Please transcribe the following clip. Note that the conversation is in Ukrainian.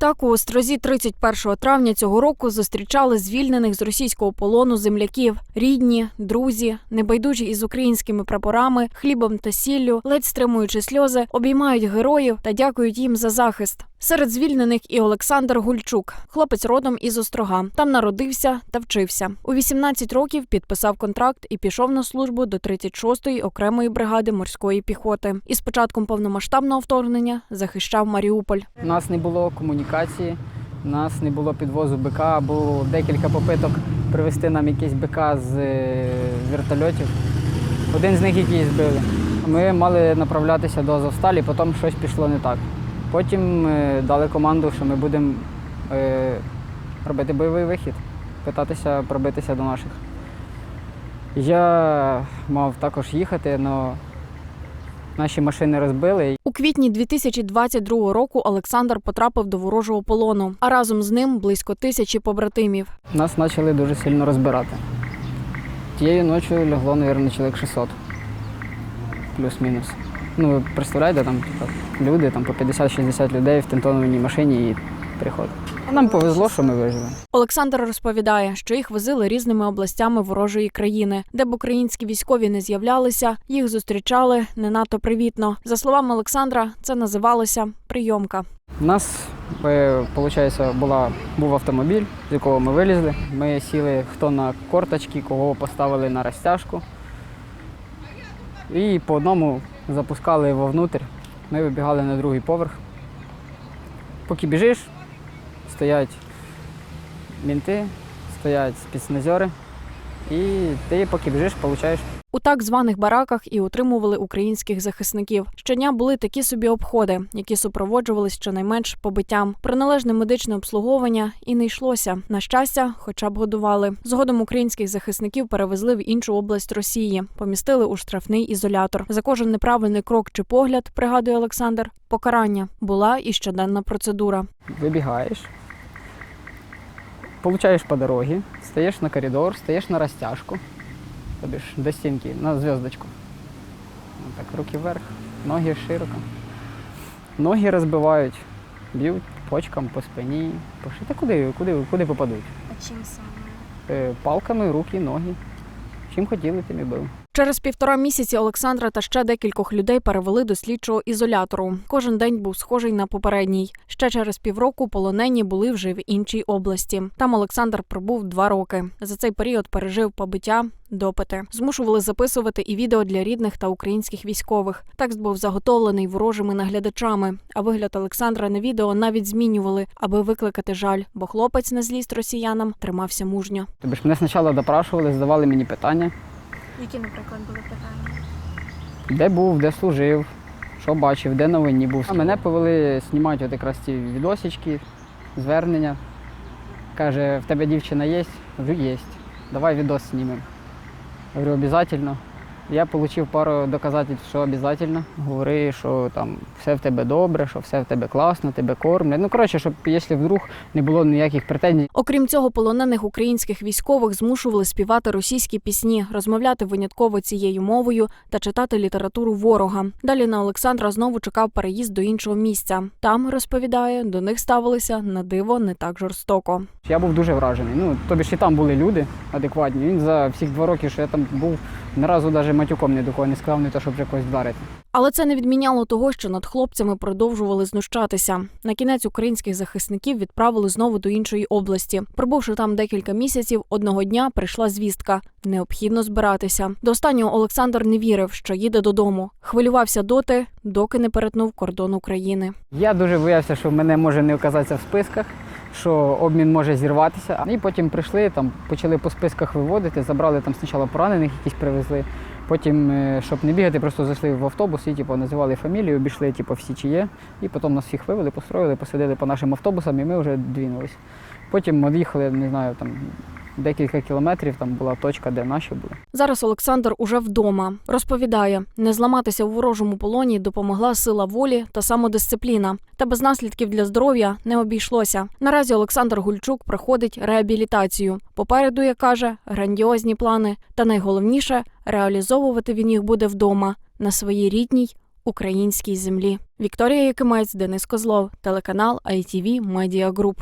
Так у Острозі 31 травня цього року зустрічали звільнених з російського полону земляків, рідні, друзі, небайдужі із українськими прапорами, хлібом та сіллю, ледь стримуючи сльози, обіймають героїв та дякують їм за захист. Серед звільнених і Олександр Гульчук, хлопець родом із Острога. Там народився та вчився. У 18 років підписав контракт і пішов на службу до 36-ї окремої бригади морської піхоти. І з початком повномасштабного вторгнення захищав Маріуполь. У нас не було комунікації, у нас не було підвозу БК, було декілька попиток привезти нам якийсь БК з е, вертольотів. Один з них який збили. Ми мали направлятися до Азовсталі, потім щось пішло не так. Потім е, дали команду, що ми будемо е, робити бойовий вихід, питатися пробитися до наших. Я мав також їхати, але наші машини розбили. Квітні 2022 року Олександр потрапив до ворожого полону, а разом з ним близько тисячі побратимів. Нас почали дуже сильно розбирати. Тією ночі лягло, мабуть, чоловік 600. Плюс-мінус. Ну, ви представляєте, там типу, люди, там по 50-60 людей в тентованій машині і приход. Нам повезло, що ми вижили. Олександр розповідає, що їх возили різними областями ворожої країни, де б українські військові не з'являлися, їх зустрічали не надто привітно. За словами Олександра, це називалося прийомка. У нас, виходить, була, був автомобіль, з якого ми вилізли. Ми сіли хто на корточки, кого поставили на розтяжку. І по одному запускали вовнутрь. Ми вибігали на другий поверх. Поки біжиш, стоять мінти, стоять спецназери. І ти поки біжиш, получаєш У так званих бараках і утримували українських захисників. Щодня були такі собі обходи, які супроводжувались щонайменш побиттям. Про належне медичне обслуговування і не йшлося. На щастя, хоча б годували. Згодом українських захисників перевезли в іншу область Росії, помістили у штрафний ізолятор. За кожен неправильний крок чи погляд, пригадує Олександр, покарання була і щоденна процедура. вибігаєш, получаєш по дорозі, стаєш на коридор, стаєш на розтяжку, тобі ж до стінки, на зв'язочку. Так, руки вверх, ноги широко. Ноги розбивають, б'ють почкам по спині. По шиї. Та куди, куди, куди попадуть? А чим саме? Е, Палками, руки, ноги. Чим хотіли, тим і били. Через півтора місяці Олександра та ще декількох людей перевели до слідчого ізолятору. Кожен день був схожий на попередній. Ще через півроку полонені були вже в іншій області. Там Олександр пробув два роки. За цей період пережив побиття, допити. Змушували записувати і відео для рідних та українських військових. Текст був заготовлений ворожими наглядачами. А вигляд Олександра на відео навіть змінювали, аби викликати жаль, бо хлопець на злість росіянам тримався мужньо. Тобі ж мене спочатку допрашували, задавали мені питання, Які, наприклад, були питання? де був, де служив, що бачив, де новинні був. А мене повели знімати от якраз ці відосички, звернення. Каже, в тебе дівчина є? Кажу, є. Давай відос знімемо. Говорю, обов'язково. Я отримав пару доказательств, що обов'язково. Говори, що там все в тебе добре, що все в тебе класно, тебе кормлять. Ну, коротше, щоб якщо вдруг не було ніяких претензій, Окрім цього, полонених українських військових змушували співати російські пісні, розмовляти винятково цією мовою та читати літературу ворога. Далі на Олександра знову чекав переїзд до іншого місця. Там розповідає, до них ставилися на диво не так жорстоко. Я був дуже вражений. Ну, тобі ж і там були люди адекватні. Він за всіх два роки, що я там був, ні разу навіть матюком ні до кого не сказав, не то, щоб вже когось вдарити. Але це не відміняло того, що над хлопцями продовжували знущатися. На кінець українських захисників відправили знову до іншої області. Пробувши там декілька місяців, одного дня прийшла звістка: необхідно збиратися. До останнього Олександр не вірив, що їде додому. Хвилювався доти, доки не перетнув кордон України. Я дуже боявся, що мене може не оказатися в списках, що обмін може зірватися. І потім прийшли, там почали по списках виводити, забрали там спочатку поранених, якісь привезли. Потім, е, щоб не бігати, просто зайшли в автобус і типу, називали фамілію, обійшли типу, всі чи є. І потім нас всіх вивели, построїли, посадили по нашим автобусам, і ми вже двинулись. Потім ми їхали, не знаю, там декілька кілометрів, там була точка, де наші були. Зараз Олександр уже вдома. Розповідає, не зламатися у ворожому полоні допомогла сила волі та самодисципліна. Та без наслідків для здоров'я не обійшлося. Наразі Олександр Гульчук проходить реабілітацію. Попереду, як каже, грандіозні плани. Та найголовніше реалізовувати він їх буде вдома на своїй рідній українській землі. Вікторія Якимець, Денис Козлов, телеканал ITV Media Group.